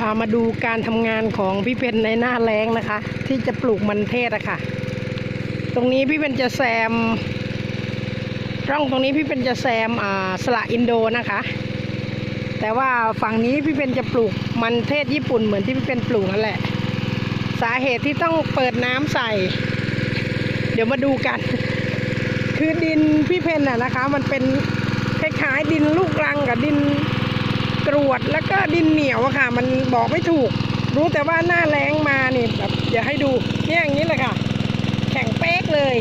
พามาดูการทำงานของพี่เพนในหน้าแรงนะคะ ที่จะปลูกมันเทศอะค่ะ ตรงนี้พี่เพนจะแซมร่องตรงนี้พี่เพนจะแซมอ่าสละอินโดนะคะ แต่ว่าฝั่งนี้พี่เพนจะปลูกมันเทศญี่ปุ่นเหมือนที่พี่เพนปลูกนั่นแหละ สาเหตุที่ต้องเปิดน้ำใส่ เดี๋ยวมาดูกัน คือดินพี่เพนน่ะนะคะ มันเป็นคล้ายๆดินลูกรังกับดิน กรวดแล้วก็ดินเหนียวอะค่ะ มันบอกไม่ถูก รู้แต่ว่าหน้าแรงมานี่แบบอย่าให้ดูเนี่ยอย่างนี้เลยค่ะ แข็งเป๊กเลย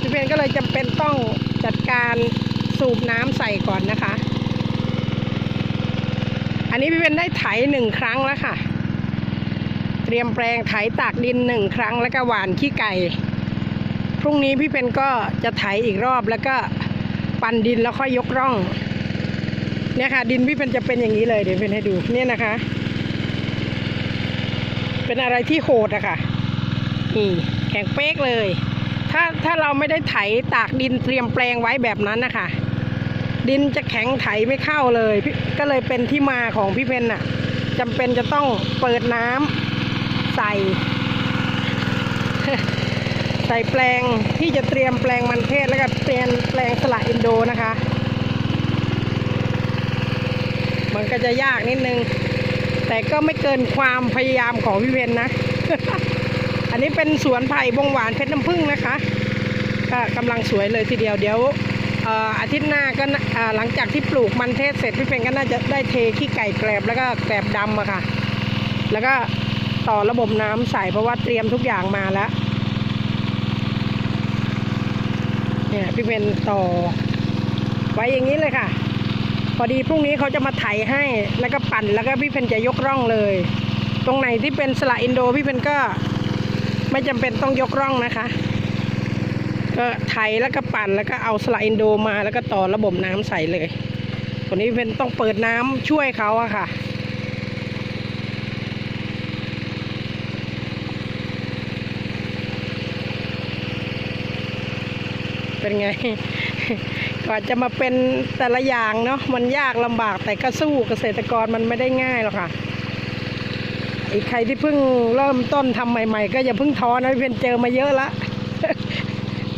พี่เพนก็เลยจำเป็นต้องจัดการสูบน้ำใส่ก่อนนะคะ อันนี้พี่เพนได้ไถหนึ่งครั้งแล้วค่ะ เตรียมแปลงไถตากดินหนึ่งครั้งแล้วก็หว่านขี้ไก่พรุ่งนี้พี่เพนก็จะไถอีกรอบแล้วก็ปั่นดินแล้วค่อยยกร่อง เนี่ยค่ะ ดินพี่เป็นจะเป็นอย่างนี้เลยเดี๋ยวเป็นให้ดูเนี่ยนะคะ เป็นอะไรที่โหดอะค่ะนี่แข็งเป๊กเลย ถ้าถ้าเราไม่ได้ไถตากดินเตรียมแปลงไว้แบบนั้นนะคะดินจะแข็งไถไม่เข้าเลยก็เลยเป็นที่มาของพี่เพนน่ะจำเป็นจะต้องเปิดน้ำใส่ ใส่แปลงที่จะเตรียมแปลงมันเทศแล้วก็เปลี่ยนแปลงสละอินโดนะคะ มันก็จะยากนิดนึง แต่ก็ไม่เกินความพยายามของพี่เพนนะ อันนี้เป็นสวนไผ่บงหวานเพชรน้ำผึ้งนะคะก็กำลังสวยเลยทีเดียวเดี๋ยวอาทิตย์หน้าก็น่าอ่าหลังจากที่ปลูกมันเทศเสร็จพี่เพนก็น่าจะได้เทขี้ไก่แกลบแล้วก็แกลบดำอะค่ะ แล้วก็ต่อระบบน้ำใส่เพราะว่าเตรียมทุกอย่างมาแล้วเนี่ยพี่เพนต่อไว้อย่างนี้เลยค่ะ พอดีพรุ่งนี้เขาจะมาไถให้แล้วก็ปั่นแล้วก็พี่เพนจะยกร่องเลย ตรงไหนที่เป็นสละอินโดพี่เพนก็ไม่จำเป็นต้องยกร่องนะคะ ก็ไถแล้วก็ปั่นแล้วก็เอาสละอินโดมาแล้วก็ต่อระบบน้ำใส่เลยตรงนี้พี่เพนต้องเปิดน้ำช่วยเขาอะค่ะเป็นไง กว่าจะมาเป็นแต่ละอย่างเนาะมันยากลำบากแต่ก็สู้เกษตรกรมันไม่ได้ง่ายหรอกค่ะอีกใครที่เพิ่งเริ่มต้นทำใหม่ ๆ ก็อย่าเพิ่งท้อนะพี่เป็นเจอมาเยอะละ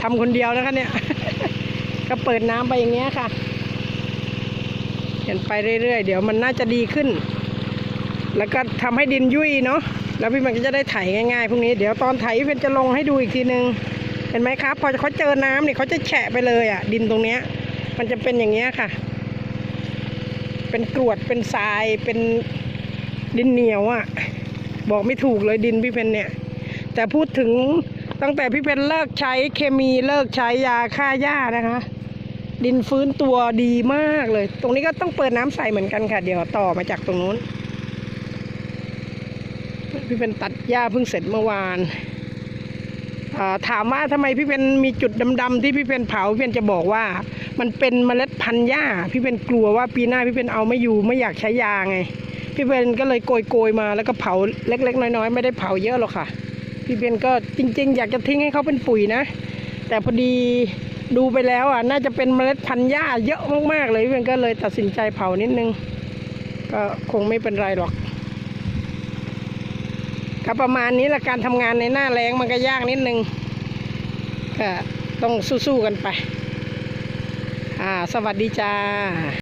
ทำคนเดียวนะคะเนี่ย ก็เปิดน้ำไปอย่างเงี้ยค่ะเห็นไปเรื่อยๆเดี๋ยวมันน่าจะดีขึ้น แล้วก็ทำให้ดินยุ่ยเนาะแล้วพี่มันก็จะได้ไถง่ายๆพรุ่งนี้เดี๋ยวตอนไถเพี่เป็นจะลงให้ดูอีกทีนึงเห็นไหมครับ พอเขาเจอน้ำเนี่ยเขาจะแฉะไปเลยอะ ดินตรงเนี้ย มันจะเป็นอย่างเงี้ยค่ะ เป็นกรวดเป็นทรายเป็นดินเหนียวอะ บอกไม่ถูกเลยดินพี่เพนเนี่ย แต่พูดถึงตั้งแต่พี่เพนเลิกใช้เคมีเลิกใช้ยาฆ่าหญ้านะคะ ดินฟื้นตัวดีมากเลย ตรงนี้ก็ต้องเปิดน้ำใส่เหมือนกันค่ะ เดี๋ยวต่อมาจากตรงนู้น พี่เป็นตัดหญ้าเพิ่งเสร็จเมื่อวานถามว่าทำไมพี่เป็นมีจุดดำๆที่พี่เป็นเผาพี่เป็นจะบอกว่า มันเป็นเมล็ดพันธุ์หญ้า พี่เป็นกลัวว่าปีหน้าพี่เป็นเอาไม่อยู่ไม่อยากใช้ยาไง พี่เป็นก็เลยโกยโกยๆมาแล้วก็เผาเล็ก ๆ น้อยๆไม่ได้เผาเยอะหรอกค่ะ พี่เป็นก็จริง ๆ อยากจะทิ้งให้เขาเป็นปุ๋ยนะ แต่พอดีดูไปแล้วอะน่าจะเป็นเมล็ดพันธุ์หญ้าเยอะมากๆเลยพี่เป็นก็เลยตัดสินใจเผานิดนึง ก็คงไม่เป็นไรหรอกก็ประมาณนี้ละการทำงานในหน้าแรงมันก็ยากนิดนึงก็ต้องสู้ๆกันไป อ่า สวัสดีจ้า